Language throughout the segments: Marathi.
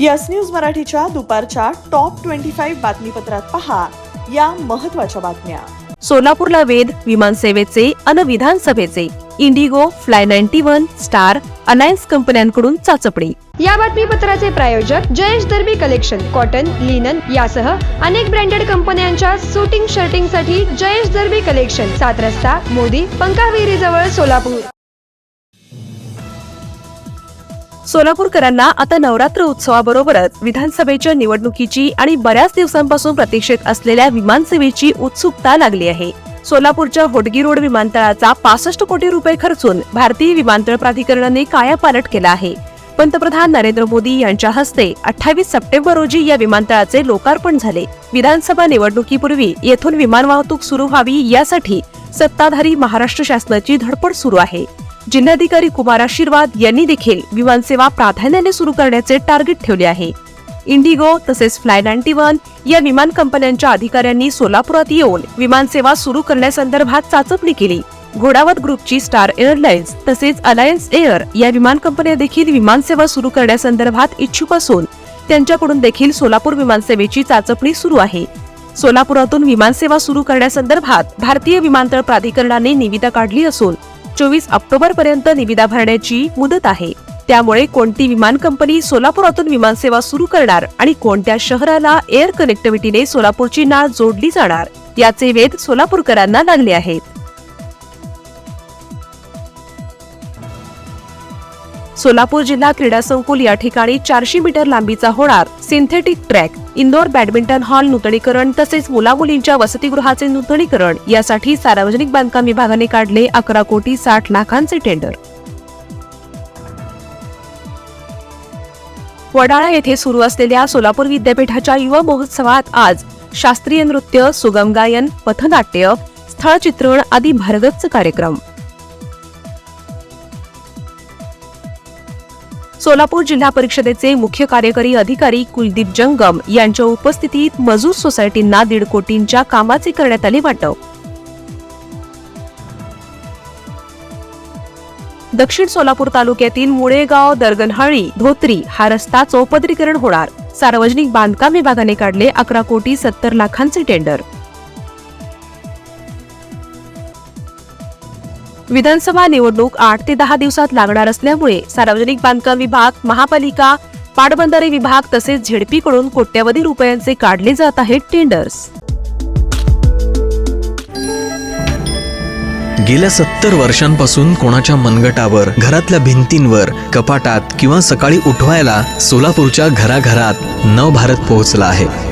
यस न्यूज मराठीच्या दुपारच्या टॉप ट्वेंटी फाईव्ह बातमीपत्रात पहा या महत्त्वाच्या बातम्या. सोलापूरला वेध विमानसेवेचे अन विधानसभेचे IndiGo Fly ninety one Star Alliance कंपन्यांकडून चाचपणी या बातमीपत्राचे प्रायोजक Jayesh Darbi collection cotton linen यासह अनेक ब्रँडेड कंपन्यांच्या सुटिंग शर्टिंगसाठी जयेश दर्बी कलेक्शन सात रस्ता मोदी पंकाविरी जवळ सोलापूर. सोलापूरकरांना आता नवरात्र उत्सवाबरोबरच विधानसभेच्या निवडणुकीची आणि बऱ्याच दिवसांपासून प्रतीक्षेत असलेल्या विमानसेवेची उत्सुकता लागली आहे. सोलापूरच्या होडगी रोड विमानतळाचा पासष्ट कोटी रुपये खर्चून भारतीय विमानतळ प्राधिकरणाने कायापालट केला आहे. पंतप्रधान नरेंद्र मोदी यांच्या हस्ते अठ्ठावीस सप्टेंबर रोजी या विमानतळाचे लोकार्पण झाले. विधानसभा निवडणुकीपूर्वी येथून विमान वाहतूक सुरू व्हावी यासाठी सत्ताधारी महाराष्ट्र शासनाची धडपड सुरू आहे. जिल्हाधिकारी कुमार आशीर्वाद यांनी देखील विमानसेवा प्राधान्याने सुरू करण्याचे टार्गेट ठेवले आहे. इंडिगो तसेच फ्लाय नाईन्टी वन या विमान कंपन्यांच्या अधिकाऱ्यांनी सोलापुरात येऊन विमानसेवा सुरू करण्यासंदर्भात चाचपणी केली. घोडावत ग्रुपची स्टार एअरलाइन्स तसेच अलायन्स एअर या विमान कंपन्या देखील विमानसेवा सुरू करण्यासंदर्भात इच्छुक असून त्यांच्याकडून देखील सोलापूर विमानसेवेची चाचपणी सुरू आहे. सोलापुरातून विमानसेवा सुरू करण्यासंदर्भात भारतीय विमानतळ प्राधिकरणाने निविदा काढली असून चोवीस ऑक्टोबर पर्यंत निविदा भरण्याची मुदत आहे. त्यामुळे कोणती विमान कंपनी सोलापुरातून विमानसेवा सुरू करणार आणि कोणत्या शहराला एअर कनेक्टिव्हिटीने सोलापूरची नाळ जोडली जाणार याचे वेध सोलापूरकरांना लागले आहेत. सोलापूर जिल्हा क्रीडा संकुल या ठिकाणी चारशे मीटर लांबीचा होणार synthetic track indoor badminton hall नूतनीकरण तसेच मुलामुलींच्या वसतिगृहाचे नूतनीकरण यासाठी सार्वजनिक बांधकाम विभागाने काढले अकरा कोटी साठ लाखांचे टेंडर. वडाळा येथे सुरू असलेल्या सोलापूर विद्यापीठाच्या युवा महोत्सवात आज शास्त्रीय नृत्य सुगम गायन पथनाट्य स्थळचित्रण आदी भरगच्च कार्यक्रम. सोलापूर जिल्हा परिषदेचे मुख्य कार्यकारी अधिकारी कुलदीप जंगम यांच्या उपस्थितीत मजूर सोसायटींना दीड कोटींच्या कामाचे करण्यात आले वाटप. दक्षिण सोलापूर तालुक्यातील मुळेगाव दरगनहळी धोत्री हा रस्ता चौपदरीकरण होणार. सार्वजनिक बांधकाम विभागाने काढले अकरा कोटी सत्तर लाखांचे टेंडर. विधानसभा निवडणूक आठ ते दहा दिवसात लागणार असल्यामुळे सार्वजनिक बांधकाम विभाग महापालिका पाटबंधारे विभाग तसेच झेडपीकडून कोट्यवधी रुपयांचे काढले जात आहेत टेंडर्स. गेल्या सत्तर वर्षांपासून कोणाच्या मनगटावर घरातल्या भिंतींवर कपाटात किंवा सकाळी उठवायला सोलापूरच्या घराघरात नव भारत पोहोचला आहे.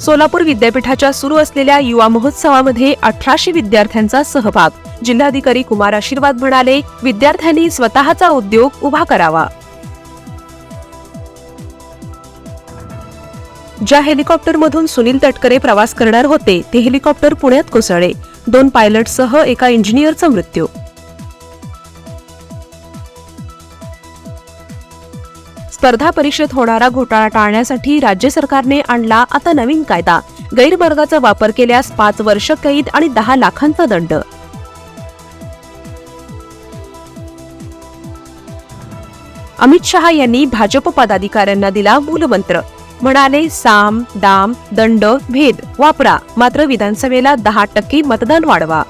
सोलापूर विद्यापीठाच्या सुरू असलेल्या युवा महोत्सवामध्ये अठराशे विद्यार्थ्यांचा सहभाग. जिल्हाधिकारी कुमार आशीर्वाद म्हणाले विद्यार्थ्यांनी स्वतःचा उद्योग उभा करावा. ज्या हेलिकॉप्टरमधून सुनील तटकरे प्रवास करणार होते ते हेलिकॉप्टर पुण्यात कोसळले. दोन पायलटसह एका इंजिनियरचा मृत्यू. स्पर्धा परीक्षेत होणारा घोटाळा टाळण्यासाठी राज्य सरकारने आणला आता नवीन कायदा. गैरमार्गाचा वापर केल्यास पाच वर्ष कैद आणि दहा लाखांचा दंड. अमित शहा यांनी भाजप पदाधिकाऱ्यांना दिला मूलमंत्र. म्हणाले साम दाम दंड भेद वापरा. मात्र विधानसभेला दहा टक्के मतदान वाढवा.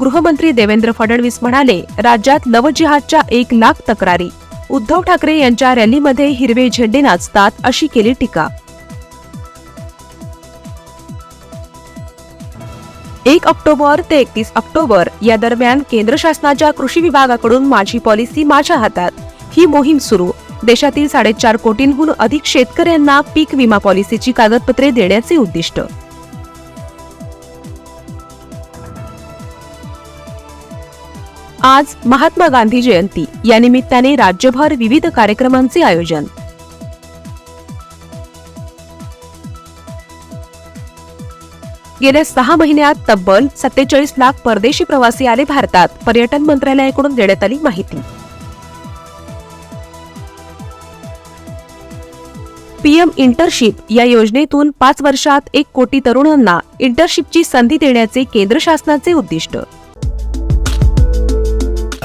गृहमंत्री देवेंद्र फडणवीस म्हणाले राज्यात लवजिहादच्या एक लाख तक्रारी. उद्धव ठाकरे यांच्या रॅलीमध्ये हिरवे झेंडे नाचतात अशी केली टीका. एक ऑक्टोबर ते एकतीस ऑक्टोबर या दरम्यान केंद्र शासनाच्या कृषी विभागाकडून माझी पॉलिसी माझ्या हातात. ही मोहीम सुरू. देशातील साडेचार कोटींहून अधिक शेतकऱ्यांना पीक विमा पॉलिसीची कागदपत्रे देण्याचे उद्दिष्ट. आज महात्मा गांधी जयंती. या निमित्ताने राज्यभर विविध कार्यक्रमांचे आयोजन. गेल्या सहा महिन्यात तब्बल सत्तेचाळीस लाख परदेशी प्रवासी आले भारतात पर्यटन मंत्रालयाकडून देण्यात आली माहिती. पीएम इंटरशिप या योजनेतून पाच वर्षात एक कोटी तरुणांना इंटरशिपची संधी देण्याचे केंद्र शासनाचे उद्दिष्ट.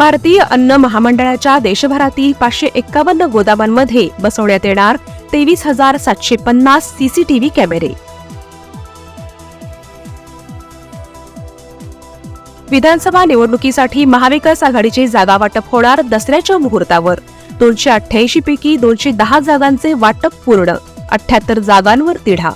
भारतीय अन्न महामंडळाच्या देशभरातील पाचशे एक्कावन्न गोदामांमध्ये बसवण्यात येणार तेवीस हजार सातशे पन्नास सीसीटीव्ही कॅमेरे. विधानसभा निवडणुकीसाठी महाविकास आघाडीचे जागा वाटप होणार दसऱ्याच्या मुहूर्तावर. दोनशे अठ्ठ्याऐंशी पैकी दोनशे दहा जागांचे वाटप पूर्ण अठ्ठ्याहत्तर जागांवर तिढा.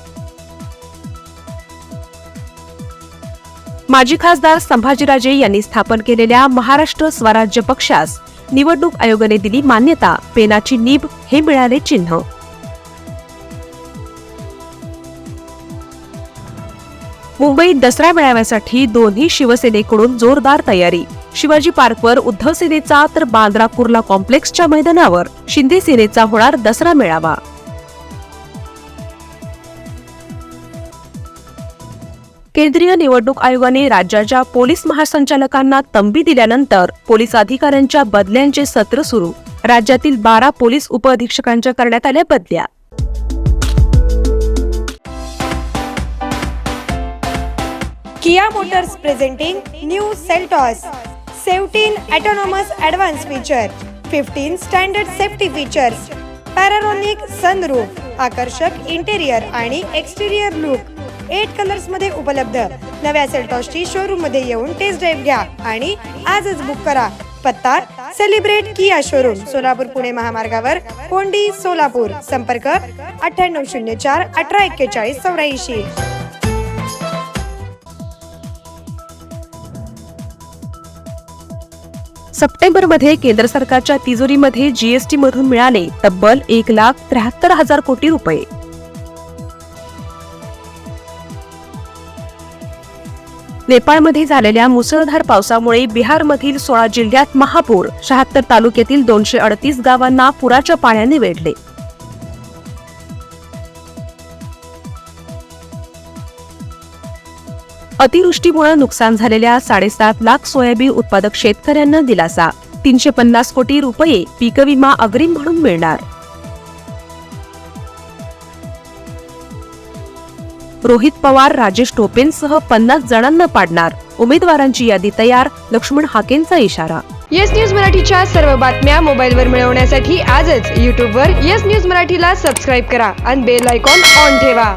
माजी खासदार संभाजीराजे यांनी स्थापन केलेल्या महाराष्ट्र स्वराज्य पक्षास निवडणूक आयोगाने दिली मान्यता. पेनाची नीब हे मिळाले चिन्ह. मुंबईत दसरा मेळाव्यासाठी दोन्ही शिवसेनेकडून जोरदार तयारी. शिवाजी पार्कवर उद्धव सेनेचा तर बांद्रा कुर्ला कॉम्प्लेक्सच्या मैदानावर. शिंदे सेनेचा होणार दसरा मेळावा. केंद्रीय निवडणूक आयोगाने राज्याच्या पोलीस महासंचालकांना तंबी दिल्यानंतर पोलीस अधिकाऱ्यांच्या बदल्यांचे सत्र सुरू. राज्यातील बारा पोलीस उपअधीक्षकांच्या करण्यात आल्या बदल्या. Kia motors presenting new Seltos. Seventeen autonomous advance feature. Fifteen standard safety features. Panoramic sunroof आकर्षक इंटेरियर आणि एक्सटेरियर लुक. एट कलर्समध्ये उपलब्ध. नव्या सेल्टॉसची शोरूममध्ये येऊन टेस्ट ड्राईव्ह घ्या आणि आजच बुक करा. पत्ता celebrate Kia showroom Solapur Pune महामार्गावर कोंडी सोलापूर. संपर्क अठ्ठ्याण्णव शून्य चार अठरा एक्केचाळीस चौऱ्याऐंशी. सप्टेंबरमध्ये केंद्र सरकारच्या तिजोरीमध्ये जीएसटी मधून मिळाले तब्बल एक लाख त्र्याहत्तर हजार कोटी रुपये. नेपाळमध्ये झालेल्या मुसळधार पावसामुळे बिहारमधील सोळा जिल्ह्यात महापूर शहात्तर तालुक्यातील दोनशे अडतीस गावांना पुराच्या पाण्याने वेढले. अतिवृष्टीमुळे नुकसान झालेल्या साडेसात लाख सोयाबीन उत्पादक शेतकऱ्यांना दिलासा. तीनशे पन्नास कोटी रुपये पीक विमा अग्रिम म्हणून मिळणार. रोहित पवार राजेश टोपेंसह पन्नास जणांना पाडणार. उमेदवारांची यादी तयार लक्ष्मण हाकेंचा इशारा. येस न्यूज मराठीच्या सर्व बातम्या मोबाईलवर मिळवण्यासाठी आजच यूट्यूबवर येस न्यूज मराठीला सबस्क्राईब करा आणि बेल आयकॉन ऑन ठेवा.